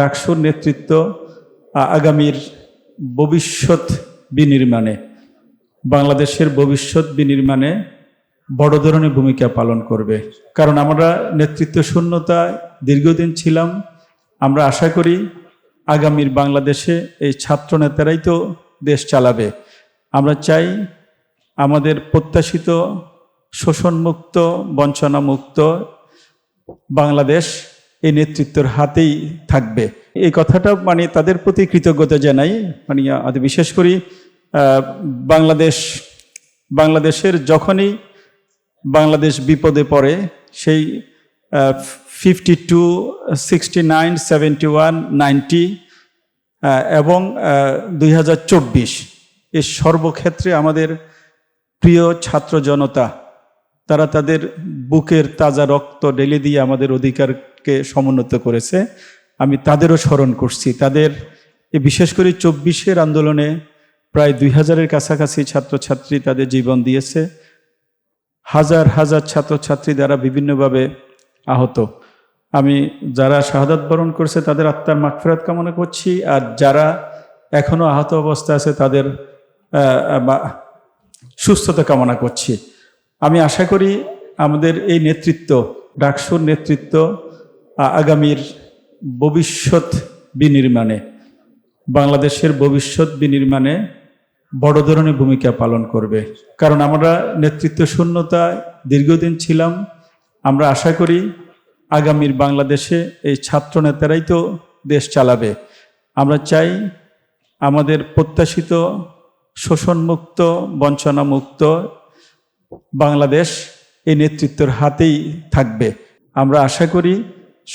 ডাকসুর নেতৃত্ব আগামীর ভবিষ্যৎ বিনির্মাণে, বাংলাদেশের ভবিষ্যৎ বিনির্মাণে বড় ধরনের ভূমিকা পালন করবে। কারণ আমরা নেতৃত্ব শূন্যতায় দীর্ঘদিন ছিলাম। আমরা আশা করি আগামীর বাংলাদেশে এই ছাত্র নেতারাই তো দেশ চালাবে। আমরা চাই আমাদের প্রত্যাশিত শোষণমুক্ত, বঞ্চনামুক্ত বাংলাদেশ এই নেতৃত্বের হাতেই থাকবে। এই কথাটা মানে তাদের প্রতি কৃতজ্ঞতা জানাই। মানে আহ, বিশেষ করি বাংলাদেশ বাংলাদেশের যখনই বাংলাদেশ বিপদে পড়ে সেই fifty two sixty nine seventy one ninety এবং দুই হাজার চব্বিশ এর সর্বক্ষেত্রে আমাদের প্রিয় ছাত্র জনতা তারা তাদের বুকের তাজা রক্ত ঢেলে দিয়ে আমাদের অধিকারকে সমুন্নত করেছে, আমি তাদেরও স্মরণ করছি। তাদের বিশেষ করে চব্বিশের আন্দোলনে প্রায় দুই হাজারের কাছাকাছি ছাত্রছাত্রী তাদের জীবন দিয়েছে। হাজার হাজার ছাত্রছাত্রী দ্বারা বিভিন্নভাবে আহত। আমি যারা শাহাদাত বরণ করছে, তাদের আত্মার মাগফিরাত কামনা করছি, আর যারা এখনও আহত অবস্থা আছে, তাদের সুস্থতা কামনা করছি। আমি আশা করি আমাদের এই নেতৃত্ব, ডাকসুর নেতৃত্ব আগামীর ভবিষ্যৎ বিনির্মাণে, বাংলাদেশের ভবিষ্যৎ বিনির্মাণে বড় ধরনের ভূমিকা পালন করবে। কারণ আমরা নেতৃত্ব শূন্যতায় দীর্ঘদিন ছিলাম। আমরা আশা করি আগামীর বাংলাদেশে এই ছাত্র নেতারাই তো দেশ চালাবে। আমরা চাই আমাদের প্রত্যাশিত শোষণমুক্ত, বঞ্চনামুক্ত বাংলাদেশ এই নেতৃত্বের হাতেই থাকবে। আমরা আশা করি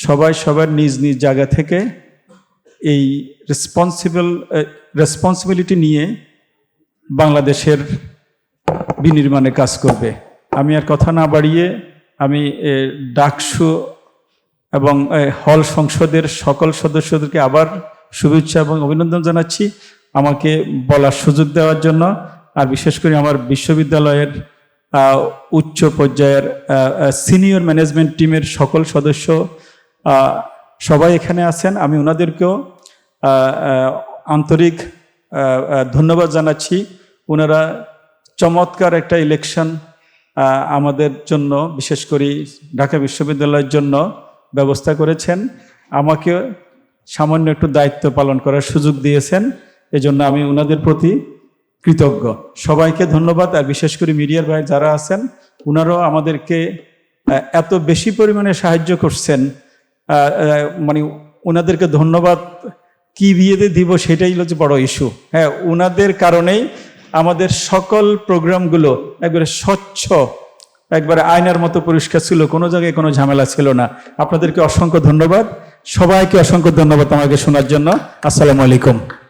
সবাই সবার নিজ নিজ জায়গা থেকে এই রেসপন্সিবল রেসপন্সিবিলিটি নিয়ে বাংলাদেশের বিনির্মাণে কাজ করবে। আমি আর কথা না বাড়িয়ে আমি ডাকসু এবং হল সংসদের সকল সদস্যদেরকে আবার শুভেচ্ছা এবং অভিনন্দন জানাচ্ছি। আমাকে বলার সুযোগ দেওয়ার জন্য আর বিশেষ করে আমার বিশ্ববিদ্যালয়ের উচ্চ পর্যায়ের সিনিয়র ম্যানেজমেন্ট টিমের সকল সদস্য সবাই এখানে আছেন। আমি ওনাদেরকেও আন্তরিক ধন্যবাদ জানাচ্ছি। ওনারা চমৎকার একটা ইলেকশন আমাদের জন্য, বিশেষ করে ঢাকা বিশ্ববিদ্যালয়ের জন্য ব্যবস্থা করেছেন। আমাকে সামান্য একটু দায়িত্ব পালন করার সুযোগ দিয়েছেন। এজন্য আমি ওনাদের প্রতি কৃতজ্ঞ। সবাইকে ধন্যবাদ। আর বিশেষ করে মিডিয়ার ভাই যারা আছেন ওনারাও আমাদেরকে এত বেশি পরিমাণে সাহায্য করছেন। মানে ওনাদেরকে ধন্যবাদ কি বিয়েতে দিব সেটাই হচ্ছে বড় ইস্যু হ্যাঁ ওনাদের কারণেই আমাদের সকল প্রোগ্রামগুলো একবারে স্বচ্ছ, একবারে আয়নার মতো পরিষ্কার ছিল, কোনো জায়গায় কোনো ঝামেলা ছিল না। আপনাদেরকে অসংখ্য ধন্যবাদ। সবাইকে অসংখ্য ধন্যবাদ আমাকে শোনার জন্য। আসসালামু আলাইকুম।